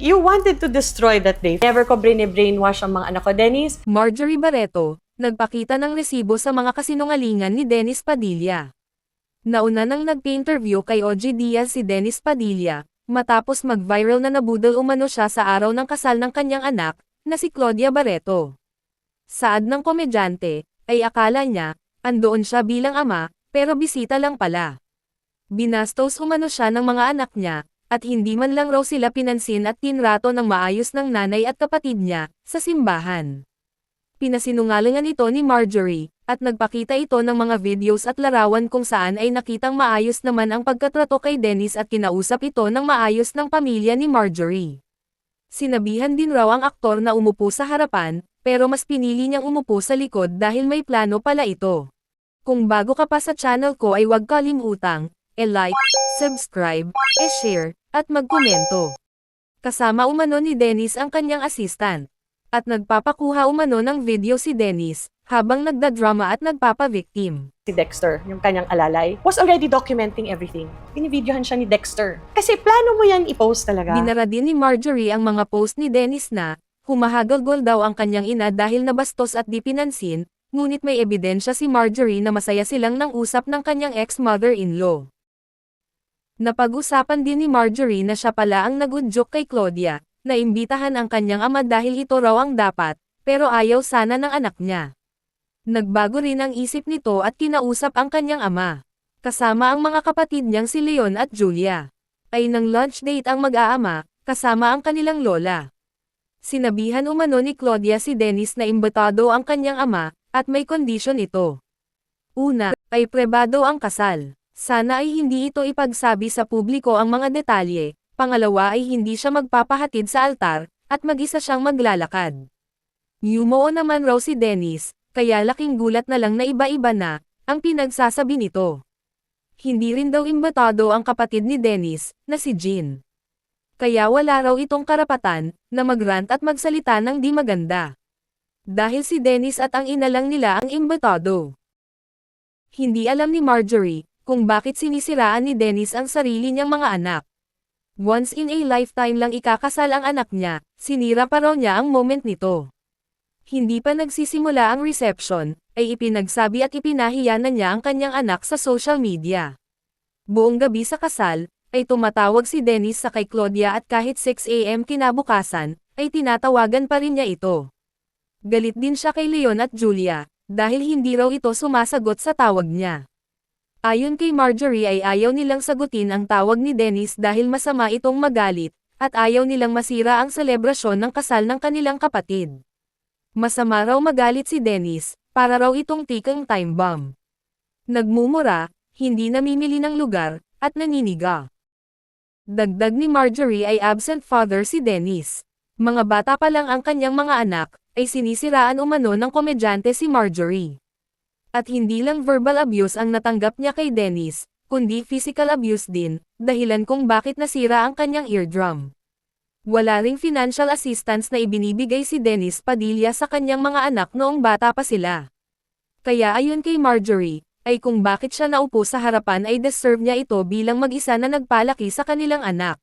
You wanted to destroy that day. Never ko brainwash ang mga anak ko, Dennis. Marjorie Barreto, nagpakita ng resibo sa mga kasinungalingan ni Dennis Padilla. Nauna nang nag-interview kay OG Diaz si Dennis Padilla, matapos mag-viral na nabudol umano siya sa araw ng kasal ng kanyang anak, na si Claudia Barreto. Saad ng komedyante, ay akala niya, andoon siya bilang ama, pero bisita lang pala. Binastos umano siya ng mga anak niya, at hindi man lang raw sila pinansin at tinrato ng maayos ng nanay at kapatid niya, sa simbahan. Pinasinungalingan ito ni Marjorie, at nagpakita ito ng mga videos at larawan kung saan ay nakitang maayos naman ang pagkatrato kay Dennis at kinausap ito ng maayos ng pamilya ni Marjorie. Sinabihan din raw ang aktor na umupo sa harapan, pero mas pinili niyang umupo sa likod dahil may plano pala ito. Kung bago ka pa sa channel ko ay huwag kalimutang, e-like, subscribe, e-share, at magkomento. Kasama umano ni Dennis ang kanyang assistant. At nagpapakuha umano ng video si Dennis, habang nagdadrama at nagpapavictim. Si Dexter, yung kanyang alalay, was already documenting everything. Binibidyohan siya ni Dexter. Kasi plano mo yan i-post talaga. Binara din ni Marjorie ang mga post ni Dennis na, humahagulgol daw ang kanyang ina dahil nabastos at di pinansin, ngunit may ebidensya si Marjorie na masaya silang nang usap ng kanyang ex-mother-in-law. Napag-usapan din ni Marjorie na siya pala ang nagudyok kay Claudia, na imbitahan ang kanyang ama dahil ito raw ang dapat, pero ayaw sana ng anak niya. Nagbago rin ang isip nito at kinausap ang kanyang ama. Kasama ang mga kapatid niyang si Leon at Julia. Ay nang lunch date ang mag-aama, kasama ang kanilang lola. Sinabihan umano ni Claudia si Dennis na imbitado ang kanyang ama, at may kondisyon ito. Una, ay prebado ang kasal. Sana ay hindi ito ipagsabi sa publiko ang mga detalye, pangalawa ay hindi siya magpapahatid sa altar, at mag-isa siyang maglalakad. Yumoo naman raw si Dennis, kaya laking gulat na lang na iba-iba na, ang pinagsasabi nito. Hindi rin daw imbitado ang kapatid ni Dennis, na si Jean. Kaya wala raw itong karapatan, na magrant at magsalita ng di maganda. Dahil si Dennis at ang ina lang nila ang imbitado. Hindi alam ni Marjorie, kung bakit sinisiraan ni Dennis ang sarili niyang mga anak. Once in a lifetime lang ikakasal ang anak niya, sinira pa raw niya ang moment nito. Hindi pa nagsisimula ang reception, ay ipinagsabi at ipinahiya na niya ang kanyang anak sa social media. Buong gabi sa kasal, ay tumatawag si Dennis sa kay Claudia at kahit 6am kinabukasan, ay tinatawagan pa rin niya ito. Galit din siya kay Leon at Julia, dahil hindi raw ito sumasagot sa tawag niya. Ayon kay Marjorie ay ayaw nilang sagutin ang tawag ni Dennis dahil masama itong magalit, at ayaw nilang masira ang selebrasyon ng kasal ng kanilang kapatid. Masama raw magalit si Dennis, para raw itong tikang time bomb. Nagmumura, hindi namimili ng lugar, at naniniga. Dagdag ni Marjorie ay absent father si Dennis. Mga bata pa lang ang kanyang mga anak, ay sinisiraan umano ng komedyante si Marjorie. At hindi lang verbal abuse ang natanggap niya kay Dennis, kundi physical abuse din, dahilan kung bakit nasira ang kanyang eardrum. Wala ring financial assistance na ibinibigay si Dennis Padilla sa kanyang mga anak noong bata pa sila. Kaya ayon kay Marjorie, ay kung bakit siya naupo sa harapan ay deserve niya ito bilang mag-isa na nagpalaki sa kanilang anak.